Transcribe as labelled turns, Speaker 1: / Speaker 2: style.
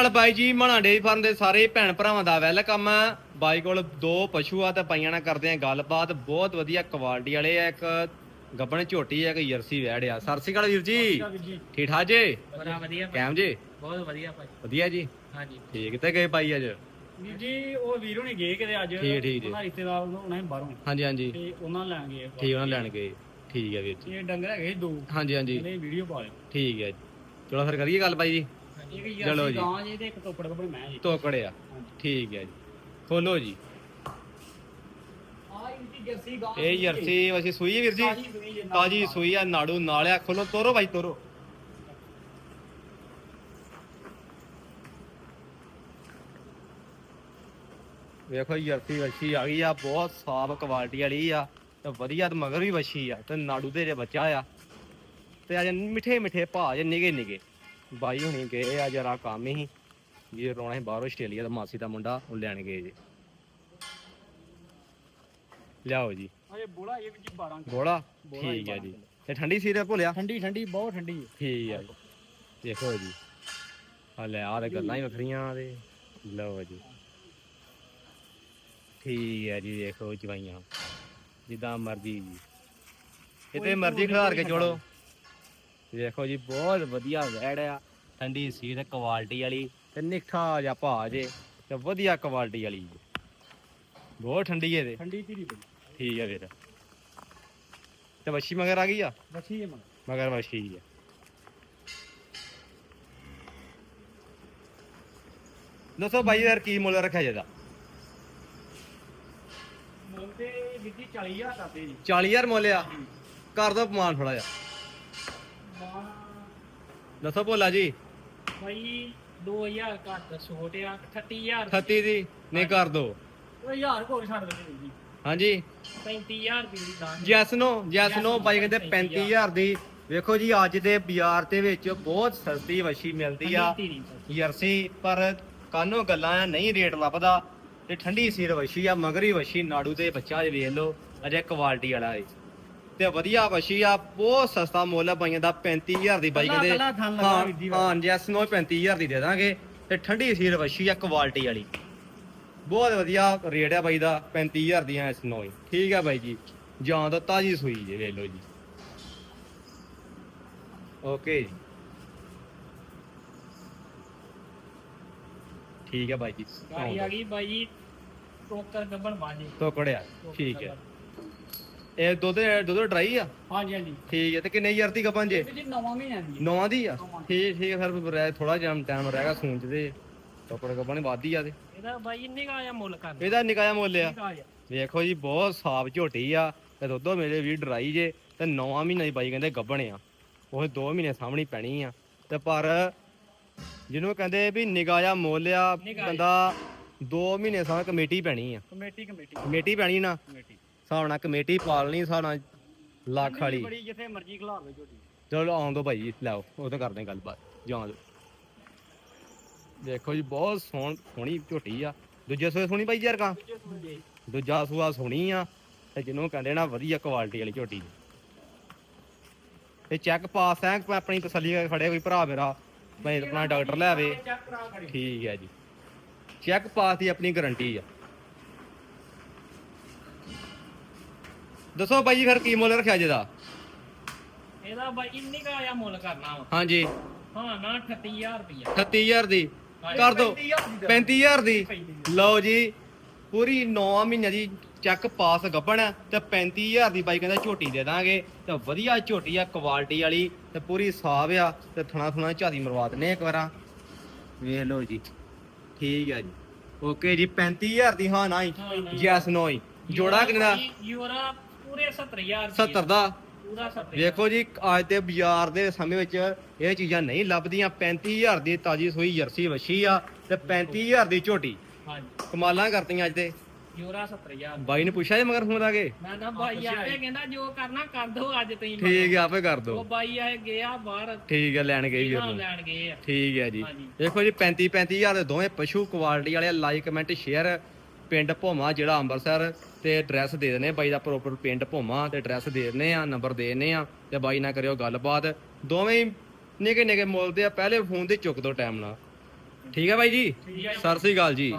Speaker 1: ਅਕਾਲ ਬਾਈ ਜੀ ਮਣਾ dairy farm ਦੇ ਸਾਰੇ ਭੈਣ ਭਰਾਵਾਂ ਦਾ ਵੈਲਕਮ ਆ। ਬਾਈ ਕੋਲ ਦੋ ਪਸ਼ੂ ਆ ਤੇ ਪਾਈਆਂ ਨਾਲ ਕਰਦੇ ਆ ਗੱਲਬਾਤ। ਬਹੁਤ ਵਧੀਆ ਕੁਆਲਿਟੀ ਵਾਲੇ ਆ ਇੱਕ ਗੱਬਣ ਝੋਟੀ ਆ ਇੱਕ ਜਰਸੀ ਵੈੜ ਆ। ਸਤਿ ਸ਼੍ਰੀ ਅਕਾਲ ਵੀਰ ਜੀ।
Speaker 2: ਜੀ।
Speaker 1: ਠੀਕ ਠਾਕ ਜੀ?
Speaker 2: ਬੜਾ ਵਧੀਆ ਭਾਈ।
Speaker 1: ਕੈਮ ਜੀ?
Speaker 2: ਬਹੁਤ ਵਧੀਆ ਭਾਈ।
Speaker 1: ਵਧੀਆ ਜੀ।
Speaker 2: ਹਾਂਜੀ।
Speaker 1: ਠੀਕ ਤੇ ਗਏ ਬਾਈ ਅੱਜ?
Speaker 2: ਵੀਰ ਜੀ ਉਹ ਵੀਰੋ ਨੇ ਗਏ ਕਿਤੇ ਅੱਜ।
Speaker 1: ਠੀਕ, ਠੀਕ ਜੀ।
Speaker 2: ਉਹਨਾਂ ਰਿਸ਼ਤੇਦਾਰ ਉਹਨਾਂ ਨੇ ਬਾਹਰੋਂ।
Speaker 1: ਹਾਂਜੀ ਹਾਂਜੀ।
Speaker 2: ਤੇ ਉਹਨਾਂ ਲੈਣ ਗਏ
Speaker 1: ਠੀਕ ਉਹਨਾਂ ਲੈਣ ਗਏ। ਠੀਕ ਹੈ ਵੀਰ ਜੀ।
Speaker 2: ਇਹ ਡੰਗਰ ਹੈਗੇ ਦੋ।
Speaker 1: ਹਾਂਜੀ ਹਾਂਜੀ।
Speaker 2: ਇਹਨੇ ਵੀਡੀਓ ਪਾ ਲਿਓ।
Speaker 1: ਠੀਕ ਹੈ ਜੀ। ਚਲੋ ਫਿਰ ਕਰੀਏ ਗੱਲ ਬਾਈ ਜੀ।
Speaker 2: ਇੱਕ
Speaker 1: ਚਲੋ
Speaker 2: ਚਲੋ
Speaker 1: ਜੀ।
Speaker 2: ਜੀ ਗਾਂ ਜੀ ਤੇ ਇੱਕ ਟੋਪੜ ਕੱਪੜ ਮੈਂ ਜੀ।
Speaker 1: ਤੋਕੜੇ ਆ। ਠੀਕ ਹੈ ਜੀ। ਖੋਲੋ ਜੀ।
Speaker 2: ਆ ਇਹਦੀ ਜਰਸੀ ਗਾਂ
Speaker 1: ਇਹ ਜਰਸੀ ਵਸੀ ਸੂਈ ਵੀਰ ਜੀ?
Speaker 2: ਤਾਜ਼ੀ ਸੂਈ ਜੀ, ਨਾਲ
Speaker 1: ਤਾਜੀ ਸੂਈ ਆ ਨਾੜੂ ਨਾਲਿਆ ਖੋਲੋ ਤੋਰੋ ਬਾਈ ਤੋਰੋ। ਵੇਖੋ ਜਰਸੀ ਵੱਛੀ ਆ ਗਈ ਆ। ਬਹੁਤ ਸਾਫ਼ ਕੁਆਲਿਟੀ ਵਾਲੀ ਆ। ਤੇ ਵਧੀਆ ਤੇ ਮਗਰ ਵੀ ਵੱਛੀ ਆ। ਤੇ ਨਾੜੂ ਦੇ ਜੇ ਬੱਚਾ ਆ। ਤੇ ਅਜ ਮਿੱਠੇ ਮਿੱਠੇ ਭਾਅ ਜੇ ਨਿਗੇ ਨਿਗੇ ਬਾਈ ਹੁਣੀ ਗਏ ਆ ਜਰਾ ਕੰਮ ਹੀ। ਜੀ ਰੋਣਾ ਸੀ ਬਾਹਰੋਂ ਆਸਟ੍ਰੇਲੀਆ ਦਾ ਮਾਸੀ ਦਾ ਮੁੰਡਾ ਉਹ ਲੈਣ ਗਏ ਜੀ। ਲਿਆਓ ਜੀ।
Speaker 2: ਇਹ ਬੋਲਾ ਇਹ ਵੀ 12
Speaker 1: ਗੋੜਾ
Speaker 2: ਬੋਲਾ?
Speaker 1: ਠੀਕ ਹੈ ਜੀ। ਤੇ ਠੰਡੀ ਸੀਰ ਭੁੱਲਿਆ?
Speaker 2: ਠੰਡੀ ਠੰਡੀ ਬਹੁਤ ਠੰਡੀ ਹੈ।
Speaker 1: ਠੀਕ ਹੈ ਜੀ। ਦੇਖੋ ਜੀ। ਆ ਲੈ ਆ ਤੇ ਗੱਲਾਂ ਹੀ ਵੱਖਰੀਆਂ ਤੇ। ਲਓ ਜੀ। ਠੀਕ ਹੈ ਜੀ ਦੇਖੋ ਜਵਾਈਆਂ। ਜਿੱਦਾਂ ਮਰਜ਼ੀ ਜੀ। ਕਿਤੇ ਮਰਜ਼ੀ ਖਿਲਾਰ ਕੇ ਚੋੜੋ ਦੇਖੋ ਜੀ ਬਹੁਤ ਵਧੀਆ ਵੈੜ ਆ। ਠੰਡੀ ਸੀ ਤੇ ਕੁਆਲਿਟੀ ਵਾਲੀ ਤੇ ਨਿੱਠਾ ਜਿਹਾ ਭਾਅ ਜੇ ਤੇ ਵਧੀਆ ਕੁਆਲਿਟੀ ਵਾਲੀ ਜੀ। ਬਹੁਤ ਠੰਡੀ ਹੈ ਤੇ
Speaker 2: ਠੰਡੀ ਧੀਰੀ ਬੜੀ
Speaker 1: ਠੀਕ ਹੈ ਵੀਰ ਤੇ ਵੱਛੀ ਮਗਰ ਆ ਗਈ ਆ?
Speaker 2: ਬੱਚੀ ਹੈ ਮਨ
Speaker 1: ਮਗਰ ਵੱਛੀ ਹੈ ਦੱਸੋ ਬਾਈ ਯਾਰ ਕੀ ਮੁੱਲ ਰੱਖਿਆ ਜਿਹਦਾ?
Speaker 2: ਮੁੱਲ ਤੇ ਜੀ 40000 ਕਰਦੇ ਜੀ।
Speaker 1: 40000 ਮੁੱਲ ਆ। ਕਰ ਦੋ ਪਮਾਨ ਥੋੜਾ ਜਿਹਾ। ਦੱਸੋ ਭੋਲਾ ਜੀ।
Speaker 2: ਭਾਈ 2000 ਘੱਟ ਛੋਟ ਆ 38000
Speaker 1: 38 ਦੀ ਨਹੀਂ ਕਰ ਦੋ।
Speaker 2: ਉਹ ਹਜ਼ਾਰ ਕੋਲ ਛੱਡ ਦੇ ਜੀ।
Speaker 1: ਹਾਂਜੀ।
Speaker 2: 35000 ਰੁਪਏ ਦੀ ਦਾਨ।
Speaker 1: ਜੈਸ ਨੋ ਜੈਸ ਨੋ ਬਾਈ ਕਹਿੰਦੇ 35000 ਦੀ। ਵੇਖੋ ਜੀ ਅੱਜ ਦੇ ਬਾਜ਼ਾਰ ਦੇ ਵਿੱਚ ਬਹੁਤ ਸਸਤੀ ਵੱਛੀ ਮਿਲਦੀ ਆ। ਜਰਸੀ ਪਰ ਕਾਨੋ ਗੱਲਾਂ ਆ ਨਹੀਂ ਰੇਟ ਲੱਭਦਾ। ਤੇ ਠੰਡੀ ਸੀਰ ਵਸ਼ੀ ਆ ਮਗਰੀ ਵਸ਼ੀ ਨਾੜੂ ਤੇ ਬੱਚਾ ਜੇ ਵੇਖ ਲਓ ਅਜੇ ਕੁਆਲਿਟੀ ਵਾਲਾ ਏ। ਤੇ ਵਧੀਆ ਵਸ਼ੀ ਆ ਬਹੁਤ ਸਸਤਾ ਮੁੱਲ ਆ ਬਾਈਆਂ ਦਾ 35000 ਦੀ ਬਾਈ
Speaker 2: ਕੱਲਾ-
Speaker 1: ਕਹਿੰਦੇ
Speaker 2: ਕੱਲਾ ਥਣ ਲੱਗਾ
Speaker 1: ਹਾਂ
Speaker 2: ਵੀਰ ਜੀ
Speaker 1: ਹਾਂ ਜੈਸ ਨੋ 35000 ਦੀ ਦੇ ਦਾਂਗੇ। ਤੇ ਠੰਡੀ ਸੀਰ ਵਸ਼ੀ ਆ ਕੁਆਲਿਟੀ ਵਾਲੀ। ਬਹੁਤ ਵਧੀਆ ਰੇਟ ਆ ਬਾਈ ਦਾ 35000 ਦੀਆਂ ਇਸ ਨੋ ਠੀਕ ਆ ਬਾਈ ਜੀ ਜਾਂ ਤਾਂ ਤਾਜੀ ਸੂਈ ਜੇ ਵੇਖ ਲਓ ਜੀ। ਓਕੇ ਜੀ। ਠੀਕ ਹੈ ਬਾਈ ਜੀ
Speaker 2: ਗਾੜੀ ਆ ਗਈ ਬਾਈ ਜੀ ਟੋਕਰ ਗੱਬਣ ਬਾਜੀ
Speaker 1: ਤੋਕੜਿਆ ਠੀਕ ਹੈ ਇਹ ਦੁੱਧ ਦੁੱਧ ਡਰਾਈ ਆ?
Speaker 2: ਹਾਂਜੀ ਹਾਂਜੀ।
Speaker 1: ਠੀਕ ਹੈ ਤੇ ਕਿੰਨੇ ਹਜ਼ਾਰ ਦੀ ਕਪਾਂ ਜੇ?
Speaker 2: ਜੀ ਨਵਾਂ ਮਹੀਨਾ ਦੀ। ਹੈ।
Speaker 1: ਨੌਂ ਦੀ ਆ?
Speaker 2: ਨੌਵਾਂ।
Speaker 1: ਠੀਕ ਠੀਕ ਹੈ ਫਿਰ ਰਹਿ ਥੋੜਾ ਜਿਹਾ ਟਾਈਮ ਰਹੇਗਾ ਸੂਣ ਚ ਤੇ ਤੋਕੜ ਕਪਾਂ ਵਾਦੀ ਆ ਤੇ।
Speaker 2: ਇਹਦਾ ਬਾਈ ਇੰਨੇ ਕਾ ਆਇਆ ਮੁੱਲ ਕਰਨਾ
Speaker 1: ਇਹਦਾ ਨਿਕਾਇਆ ਮੁੱਲ ਆ?
Speaker 2: ਨਿਕਾ ਆਇਆ
Speaker 1: ਵੇਖੋ ਜੀ ਬਹੁਤ ਸਾਫ਼ ਝੋਟੀ ਆ ਤੇ ਦੁੱਧੋ ਮੇਰੇ ਵੀ ਡਰਾਈ ਜੇ ਤੇ 9 ਮਹੀਨੇ ਦੀ ਬਾਈ ਕਹਿੰਦੇ ਗੱਭਣ ਆ। ਉਹ 2 ਮਹੀਨੇ ਸਾਹਮਣੀ ਪੈਣੀ ਆ। ਤੇ ਪਰ ਜਿਹਨੂੰ ਕਹਿੰਦੇ ਵੀ ਨਿਗਾਇਆ ਮੁੱਲ ਆ
Speaker 2: ਨਿਗਾਹ।
Speaker 1: ਬੰਦਾ 2 ਮਹੀਨੇ ਸਾਹ ਕਮੇਟੀ ਪੈਣੀ ਆ।
Speaker 2: Committee committee.
Speaker 1: ਕਮੇਟੀ ਪੈਣੀ ਨਾ?
Speaker 2: ਕਮੇਟੀ।
Speaker 1: ਹਿਸਾਬ ਨਾਲ ਕਮੇਟੀ ਪਾਲਣੀ ਹਿਸਾਬ ਨਾਲ ਲੱਖ ਵਾਲੀ।
Speaker 2: ਬੜੀ ਜਿੱਥੇ ਮਰਜ਼ੀ ਖਲਾਰ ਲਓ ਝੋਟੀ।
Speaker 1: ਚਲੋ ਆਉਣ ਦੋ ਭਾਈ ਲਾਓ ਉਹ ਤਾਂ ਕਰਦੇ ਹਾਂ ਗੱਲਬਾਤ ਦੋ। ਦੇਖੋ ਜੀ ਬਹੁਤ ਸੋਹਣ ਸੋਹਣੀ ਝੋਟੀ ਆ। ਦੂਜੇ ਸੂਏ ਸੋਹਣੀ ਭਾਈ ਯਾਰ ਕਾ? ਦੂਜਾ ਸੂਆ ਸੋਹਣੀ ਆ ਤੇ ਜਿਹਨੂੰ ਕਹਿੰਦੇ ਨਾ ਵਧੀਆ ਕੁਆਲਿਟੀ ਵਾਲੀ ਝੋਟੀ। ਤੇ ਚੈੱਕ ਪਾਸ ਮੈਂ ਆਪਣੀ ਤਸੱਲੀ ਕਰਕੇ ਖੜਿਆ ਕੋਈ ਭਰਾ ਮੇਰਾ ਭਾਈ ਆਪਣਾ ਡਾਕਟਰ ਲੈ ਆਵੇ।
Speaker 2: ਖੜੀ
Speaker 1: ਠੀਕ ਹੈ ਜੀ। ਚੈੱਕ ਪਾਸ ਦੀ ਆਪਣੀ ਗਾਰੰਟੀ ਆ। ਦੱਸੋ ਬਾਈ ਜੀ ਫਿਰ ਕੀ ਮੁੱਲ ਰੱਖਿਆ ਜਿਹਦਾ
Speaker 2: ਇਹਦਾ ਬਾਈ ਇੰਨੇ ਕਾ ਆਇਆ ਮੁੱਲ ਕਰਨਾ ਵਾ।
Speaker 1: ਹਾਂਜੀ।
Speaker 2: ਹਾਂ ਨਾ 38000 ਰੁਪਇਆ
Speaker 1: 38000 ਦੀ। ਕਰ ਦੋ। 35000 ਦੀ ਲਓ ਜੀ ਪੂਰੀ 9 ਮਹੀਨਿਆਂ ਦੀ ਚੱਕ ਪਾਸ ਗੱਬਣ ਤੇ 35000 ਦੀ ਬਾਈ ਕਹਿੰਦਾ ਝੋਟੀ ਦੇ ਦਾਂਗੇ। ਤੇ ਵਧੀਆ ਝੋਟੀ ਆ ਕੁਆਲਿਟੀ ਵਾਲੀ ਤੇ ਪੂਰੀ ਸਾਫ਼ ਆ ਤੇ ਥਣਾ ਥਣਾ ਝਾਦੀ ਮਰਵਾ ਦਿੰਨੇ ਇੱਕ ਵਾਰਾਂ। ਵੇਖ ਲਓ ਜੀ ਠੀਕ ਆ ਜੀ। ਓਕੇ ਜੀ 35000 ਦੀ ਹਾਂ ਨਾ ਹੀ ਯੈਸ ਨੋ ਹੀ। ਜੋੜਾ ਕਿੰਨੇ
Speaker 2: ਯੂਰਾ ਪੂਰੇ 70000
Speaker 1: 70 ਦਾ?
Speaker 2: ਪੂਰਾ 70000
Speaker 1: ਵੇਖੋ ਜੀ ਅੱਜ ਦੇ ਬਾਜ਼ਾਰ ਦੇ ਸਮੇਂ ਵਿੱਚ ਇਹ ਚੀਜ਼ਾਂ ਨਹੀਂ ਲੱਭਦੀਆਂ। 35000 ਦੀ ਤਾਜੀ ਸੂਈ ਜਰਸੀ ਵਛੀ ਆ ਤੇ 35000 ਦੀ ਝੋਟੀ।
Speaker 2: ਹਾਂਜੀ।
Speaker 1: ਕਮਾਲਾਂ ਕਰਤੀਆਂ ਅੱਜ ਤੇ।
Speaker 2: ਯੂਰਾ 70000
Speaker 1: ਬਾਈ ਨੇ ਪੁੱਛਿਆ ਜੇ ਮਗਰ ਫੋਨ ਆ ਕੇ?
Speaker 2: ਮੈਂ ਨਾ ਬਾਈ ਆਪੇ ਕਹਿੰਦਾ ਜੋ ਕਰਨਾ ਕਰ ਦੋ ਅੱਜ ਤੁਸੀਂ
Speaker 1: ਠੀਕ ਆ ਆਪੇ ਕਰ
Speaker 2: ਉਹ
Speaker 1: ਦੋ
Speaker 2: ਬਾਈ ਆਏ ਗਿਆ ਬਾਹਰ।
Speaker 1: ਠੀਕ ਹੈ ਲੈਣ ਗਏ ਜੀ
Speaker 2: ਇਹਨਾਂ
Speaker 1: ਉਹਨੂੰ
Speaker 2: ਲੈਣ ਗਏ ਆ।
Speaker 1: ਠੀਕ ਹੈ ਜੀ।
Speaker 2: ਹਾਂਜੀ।
Speaker 1: ਦੇਖੋ ਜੀ 35 35000 ਦੇ ਦੋਵੇਂ ਪਸ਼ੂ ਕੁਆਲਿਟੀ ਵਾਲੇ ਲਾਈਕ ਕਮੈਂਟ ਸ਼ੇਅਰ ਪਿੰਡ ਭੋਮਾ ਜਿਹੜਾ ਅੰਮ੍ਰਿਤਸਰ। ਤੇ ਐਡਰੈਸ ਦੇ ਦਿੰਦੇ ਆ ਬਾਈ ਦਾ ਪ੍ਰੋਪਰ ਪਿੰਡ ਭੋਮਾ ਤੇ ਐਡਰੈਸ ਦੇ ਦਿੰਦੇ ਆ ਨੰਬਰ ਦੇ ਦਿੰਦੇ ਆ ਤੇ ਬਾਈ ਨਾਲ ਕਰਿਓ ਗੱਲਬਾਤ। ਦੋਵੇਂ ਨਿੱਕੇ ਨਿੱਕੇ ਮੁੱਲ ਦੇ ਆ ਪਹਿਲੇ ਫੋਨ ਤੇ ਚੁੱਕ ਦੋ ਟਾਈਮ ਨਾਲ। ਠੀਕ ਹੈ ਬਾਈ ਜੀ? ਸਤਿ ਸ੍ਰੀ ਅਕਾਲ ਜੀ।